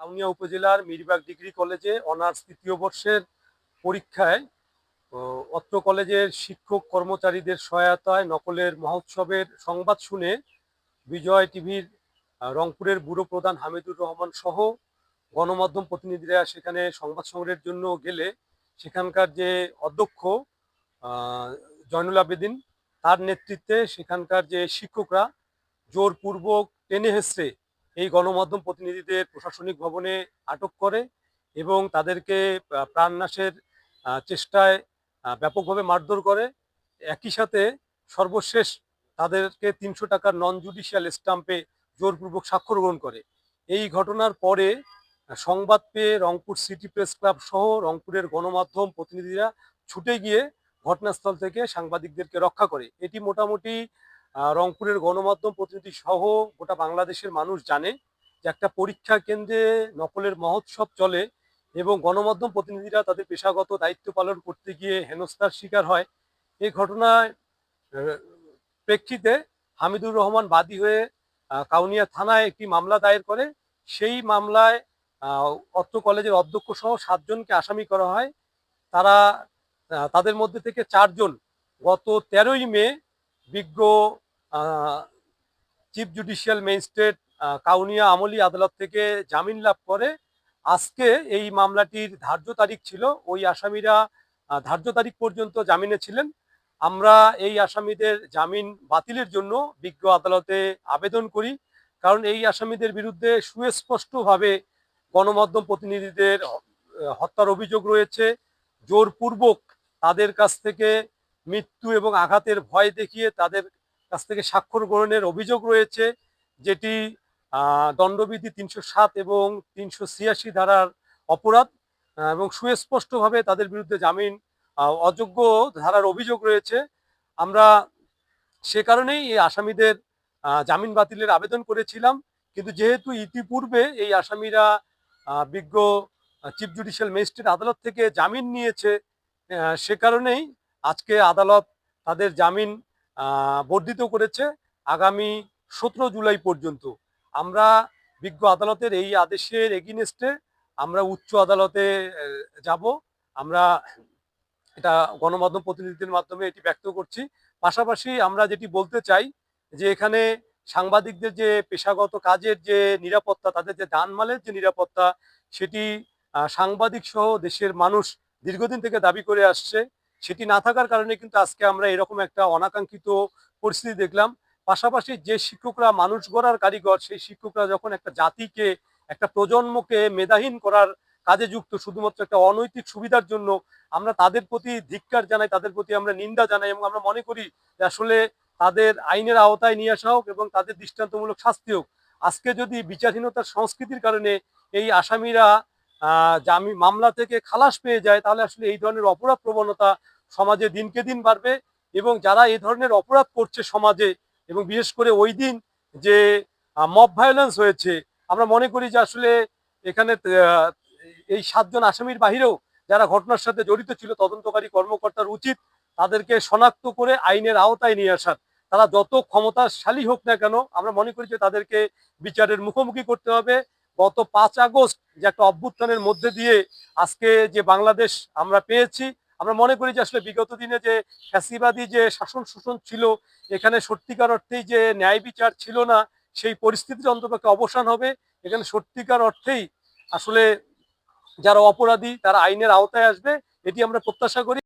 কাউনিয়া উপজেলার মিরবাগ ডিগ্রি কলেজে অনার্স তৃতীয় বর্ষের পরীক্ষায় অত্র কলেজের শিক্ষক কর্মচারীদের সহায়তায় নকলের মহোৎসবের সংবাদ শুনে বিজয় টিভির রংপুরের ব্যুরো প্রধান হামিদুর রহমান সহ গণমাধ্যম প্রতিনিধিরা সেখানে সংবাদ সংগ্রহের জন্য গেলে সেখানকার যে অধ্যক্ষ জয়নুল আবেদিন, তার নেতৃত্বে সেখানকার যে শিক্ষকরা জোরপূর্বক টেনে হেসড়ে এই গণমাধ্যম প্রতিনিধিদের প্রশাসনিক ভবনে আটক করে এবং তাদেরকে প্রাণনাশের চেষ্টায় ব্যাপকভাবে মারধর করে। একই সাথে সর্বশেষ তাদেরকে তিনশো টাকার নন জুডিশিয়াল স্টাম্পে জোরপূর্বক স্বাক্ষর গ্রহণ করে। এই ঘটনার পরে সংবাদ পেয়ে রংপুর সিটি প্রেস ক্লাব সহ রংপুরের গণমাধ্যম প্রতিনিধিরা ছুটে গিয়ে ঘটনাস্থল থেকে সাংবাদিকদেরকে রক্ষা করে। এটি মোটামুটি রংপুরের গণমাধ্যম প্রতিনিধি সহ গোটা বাংলাদেশের মানুষ জানে যে একটা পরীক্ষা কেন্দ্রে নকলের মহোৎসব চলে এবং গণমাধ্যম প্রতিনিধিরা তাদের পেশাগত দায়িত্ব পালন করতে গিয়ে হেনস্থার শিকার হয়। এই ঘটনায় প্রেক্ষিতে হামিদুর রহমান বাদী হয়ে কাউনিয়া থানায় একটি মামলা দায়ের করে। সেই মামলায় অত্র কলেজের অধ্যক্ষ সহ সাতজনকে আসামি করা হয়। তারা তাদের মধ্যে থেকে চারজন গত তেরোই মে বিজ্ঞ চিফ জুডিশিয়াল ম্যাজিস্ট্রেট কাউনিয়া আমলি আদালত থেকে জামিন লাভ করে। আজকে এই মামলাটির ধার্য তারিখ ছিল, ওই আসামিরা ধার্য তারিখ পর্যন্ত জামিনে ছিলেন। আমরা এই আসামিদের জামিন বাতিলের জন্য বিজ্ঞ আদালতে আবেদন করি, কারণ এই আসামিদের বিরুদ্ধে সুস্পষ্টভাবে গণমাধ্যম প্রতিনিধিদের হত্যার অভিযোগ রয়েছে। জোরপূর্বক তাদের কাছ থেকে মৃত্যু এবং আঘাতের ভয় দেখিয়ে তাদের কাছ থেকে স্বাক্ষর গ্রহণের অভিযোগ রয়েছে, যেটি দণ্ডবিধি তিনশো সাত এবং তিনশো ছিয়াশি ধারার অপরাধ এবং সুস্পষ্টভাবে তাদের বিরুদ্ধে জামিন অযোগ্য ধারার অভিযোগ রয়েছে। আমরা সে কারণেই এই আসামিদের জামিন বাতিলের আবেদন করেছিলাম, কিন্তু যেহেতু ইতিপূর্বে এই আসামিরা বিজ্ঞ চিফ জুডিশিয়াল ম্যাজিস্ট্রেট আদালত থেকে জামিন নিয়েছে সে কারণেই আজকে আদালত তাদের জামিন বর্ধিত করেছে আগামী সতেরো জুলাই পর্যন্ত। আমরা বিজ্ঞ আদালতের এই আদেশের এগিনেস্টে আমরা উচ্চ আদালতে যাব। আমরা এটা গণমাধ্যম প্রতিনিধিদের মাধ্যমে এটি ব্যক্ত করছি। পাশাপাশি আমরা যেটি বলতে চাই যে এখানে সাংবাদিকদের যে পেশাগত কাজের যে নিরাপত্তা, তাদের যে জানমালের যে নিরাপত্তা, সেটি সাংবাদিক সহ দেশের মানুষ দীর্ঘদিন থেকে দাবি করে আসছে। সেটি না থাকার কারণে কিন্তু আজকে আমরা এরকম একটা অনাকাঙ্ক্ষিত পরিস্থিতি দেখলাম। পাশাপাশি যে শিক্ষকরা মানুষ গড়ার কারিগর, সেই শিক্ষকরা যখন একটা জাতিকে, একটা প্রজন্মকে মেধাহীন করার কাজে যুক্ত, শুধুমাত্র একটা অনৈতিক সুবিধার জন্য আমরা তাদের প্রতি ধিক্কার জানাই, তাদের প্রতি আমরা নিন্দা জানাই এবং আমরা মনে করি যে আসলে তাদের আইনের আওতায় নিয়ে আসা হোক এবং তাদের দৃষ্টান্তমূলক শাস্তি হোক। আজকে যদি বিচারহীনতার সংস্কৃতির কারণে এই আসামিরা জামি মামলা থেকে খালাস পেয়ে যায় তাহলে আসলে এই ধরনের অপরাধ প্রবণতা সমাজে দিনকে দিন বাড়বে এবং যারা এই ধরনের অপরাধ করছে সমাজে এবং বিশেষ করে ওই দিন যে মব ভায়োলেন্স হয়েছে, আমরা মনে করি যে আসলে এখানে এই সাতজন আসামির বাহিরেও যারা ঘটনার সাথে জড়িত ছিল, তদন্তকারী কর্মকর্তার উচিত তাদেরকে শনাক্ত করে আইনের আওতায় নিয়ে আসার। তারা যত ক্ষমতাশালী হোক না কেন, আমরা মনে করি যে তাদেরকে বিচারের মুখোমুখি করতে হবে। গত পাঁচ আগস্ট যে একটা অভ্যুত্থানের মধ্যে দিয়ে আজকে যে বাংলাদেশ আমরা পেয়েছি, আমরা মনে করি যে আসলে বিগত দিনে যে ফ্যাসিবাদী যে শাসন শোষণ ছিল, এখানে সত্যিকার অর্থেই যে ন্যায় বিচার ছিল না, সেই পরিস্থিতির অন্তপক্ষে অবসান হবে। এখানে সত্যিকার অর্থেই আসলে যারা অপরাধী, তারা আইনের আওতায় আসবে, এটি আমরা প্রত্যাশা করি।